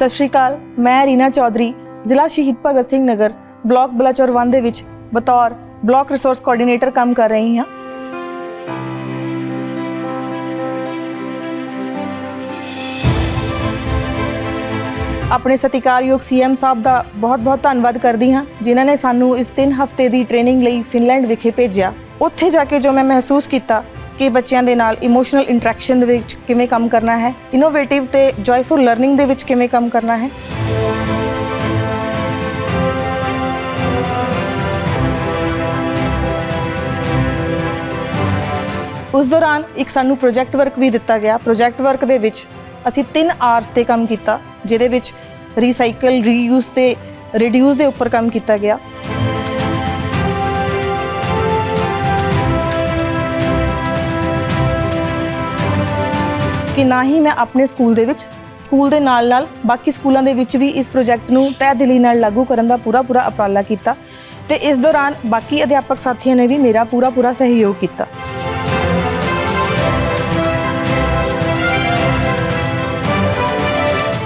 ਸਤਿ ਸ਼੍ਰੀ ਅਕਾਲ, ਮੈਂ ਰੀਨਾ ਚੌਧਰੀ, ਜ਼ਿਲ੍ਹਾ ਸ਼ਹੀਦ ਭਗਤ ਸਿੰਘ ਨਗਰ, ਬਲਾਕ ਬਲਾਚੌਰ 1 ਦੇ ਵਿੱਚ ਬਤੌਰ ਬਲਾਕ ਰਿਸੋਰਸ ਕੋਆਰਡੀਨੇਟਰ ਕੰਮ ਕਰ ਰਹੀ ਹਾਂ। ਆਪਣੇ ਸਤਿਕਾਰਯੋਗ ਸੀਐਮ ਸਾਹਿਬ ਦਾ ਬਹੁਤ-ਬਹੁਤ ਧੰਨਵਾਦ ਕਰਦੀ ਹਾਂ, ਜਿਨ੍ਹਾਂ ਨੇ ਸਾਨੂੰ ਇਸ 3 ਹਫ਼ਤੇ ਦੀ ਟ੍ਰੇਨਿੰਗ ਲਈ ਫਿਨਲੈਂਡ ਵਿਖੇ ਭੇਜਿਆ। ਉੱਥੇ ਜਾ ਕੇ ਜੋ ਮੈਂ ਮਹਿਸੂਸ ਕੀਤਾ ਕਿ ਬੱਚਿਆਂ ਦੇ ਨਾਲ ਇਮੋਸ਼ਨਲ ਇੰਟਰੈਕਸ਼ਨ ਦੇ ਵਿੱਚ ਕਿਵੇਂ ਕੰਮ ਕਰਨਾ ਹੈ ਇਨੋਵੇਟਿਵ ਤੇ ਜੋਇਫੁਲ ਲਰਨਿੰਗ ਦੇ ਵਿੱਚ ਕਿਵੇਂ ਕੰਮ ਕਰਨਾ ਹੈ। ਉਸ ਦੌਰਾਨ ਇੱਕ ਸਾਨੂੰ ਪ੍ਰੋਜੈਕਟ ਵਰਕ ਵੀ ਦਿੱਤਾ ਗਿਆ। ਪ੍ਰੋਜੈਕਟ ਵਰਕ ਦੇ ਵਿੱਚ ਅਸੀਂ 3 ਆਰਸ ਤੇ ਕੰਮ ਕੀਤਾ, ਜਿਹਦੇ ਵਿੱਚ ਰੀਸਾਈਕਲ ਰੀਯੂਜ਼ ਤੇ ਰਿਡਿਊਸ ਦੇ ਉੱਪਰ ਕੰਮ ਕੀਤਾ ਗਿਆ। ਕਿ ਨਾ ਹੀ ਮੈਂ ਆਪਣੇ ਸਕੂਲ ਦੇ ਵਿੱਚ, ਸਕੂਲ ਦੇ ਨਾਲ ਨਾਲ ਬਾਕੀ ਸਕੂਲਾਂ ਦੇ ਵਿੱਚ ਵੀ ਇਸ ਪ੍ਰੋਜੈਕਟ ਨੂੰ ਤਹਿ ਦਿਲੀ ਨਾਲ ਲਾਗੂ ਕਰਨ ਦਾ ਪੂਰਾ ਪੂਰਾ ਉਪਰਾਲਾ ਕੀਤਾ ਤੇ ਇਸ ਦੌਰਾਨ ਬਾਕੀ ਅਧਿਆਪਕ ਸਾਥੀਆਂ ਨੇ ਵੀ ਮੇਰਾ ਪੂਰਾ ਪੂਰਾ ਸਹਿਯੋਗ ਕੀਤਾ।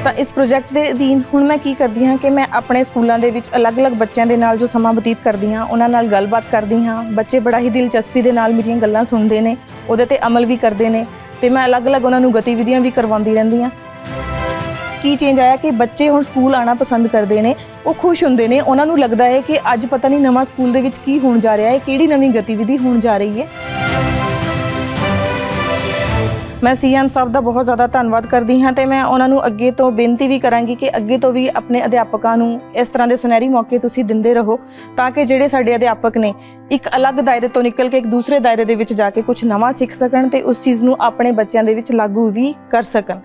ਤਾਂ ਇਸ ਪ੍ਰੋਜੈਕਟ ਦੇ ਅਧੀਨ ਹੁਣ ਮੈਂ ਕੀ ਕਰਦੀ ਹਾਂ ਕਿ ਮੈਂ ਆਪਣੇ ਸਕੂਲਾਂ ਦੇ ਵਿੱਚ ਅਲੱਗ-ਅਲੱਗ ਬੱਚਿਆਂ ਦੇ ਨਾਲ ਜੋ ਸਮਾਂ ਬਤੀਤ ਕਰਦੀ ਹਾਂ, ਉਹਨਾਂ ਨਾਲ ਗੱਲਬਾਤ ਕਰਦੀ ਹਾਂ। ਬੱਚੇ ਬੜਾ ਹੀ ਦਿਲਚਸਪੀ ਦੇ ਨਾਲ ਮੇਰੀਆਂ ਗੱਲਾਂ ਸੁਣਦੇ ਨੇ, ਉਹਦੇ ਤੇ ਅਮਲ ਵੀ ਕਰਦੇ ਨੇ। ਤੇ ਮੈਂ ਅਲੱਗ-ਅਲੱਗ ਉਹਨਾਂ ਨੂੰ ਗਤੀਵਿਧੀਆਂ ਵੀ ਕਰਵਾਉਂਦੀ ਰਹਿੰਦੀ ਹਾਂ। ਕੀ ਚੇਂਜ ਆਇਆ ਕਿ ਬੱਚੇ ਹੁਣ ਸਕੂਲ ਆਣਾ ਪਸੰਦ ਕਰਦੇ ਨੇ, ਉਹ ਖੁਸ਼ ਹੁੰਦੇ ਨੇ, ਉਹਨਾਂ ਨੂੰ ਲੱਗਦਾ ਹੈ ਕਿ ਅੱਜ ਪਤਾ ਨਹੀਂ ਨਵਾਂ ਸਕੂਲ ਦੇ ਵਿੱਚ ਕੀ ਹੋਣ ਜਾ ਰਿਹਾ ਹੈ, ਕਿਹੜੀ ਨਵੀਂ ਗਤੀਵਿਧੀ ਹੋਣ ਜਾ ਰਹੀ ਹੈ। ਮੈਂ ਸੀਐਮ ਸਾਹਿਬ ਦਾ ਬਹੁਤ ਜ਼ਿਆਦਾ ਧੰਨਵਾਦ ਕਰਦੀ ਹਾਂ ਤੇ ਮੈਂ ਉਹਨਾਂ ਨੂੰ ਅੱਗੇ ਤੋਂ ਬੇਨਤੀ ਵੀ ਕਰਾਂਗੀ ਕਿ ਅੱਗੇ ਤੋਂ ਵੀ ਆਪਣੇ ਅਧਿਆਪਕਾਂ ਨੂੰ ਇਸ ਤਰ੍ਹਾਂ ਦੇ ਸੁਨਹਿਰੀ ਮੌਕੇ ਤੁਸੀਂ ਦਿੰਦੇ ਰਹੋ ਤਾਂ ਕਿ ਜਿਹੜੇ ਸਾਡੇ ਅਧਿਆਪਕ ਨੇ ਇੱਕ ਅਲੱਗ ਦਾਇਰੇ ਤੋਂ ਨਿਕਲ ਕੇ ਇੱਕ ਦੂਸਰੇ ਦਾਇਰੇ ਦੇ ਵਿੱਚ ਜਾ ਕੇ ਕੁਝ ਨਵਾਂ ਸਿੱਖ ਸਕਣ ਤੇ ਉਸ ਚੀਜ਼ ਨੂੰ ਆਪਣੇ ਬੱਚਿਆਂ ਦੇ ਵਿੱਚ ਲਾਗੂ ਵੀ ਕਰ ਸਕਣ।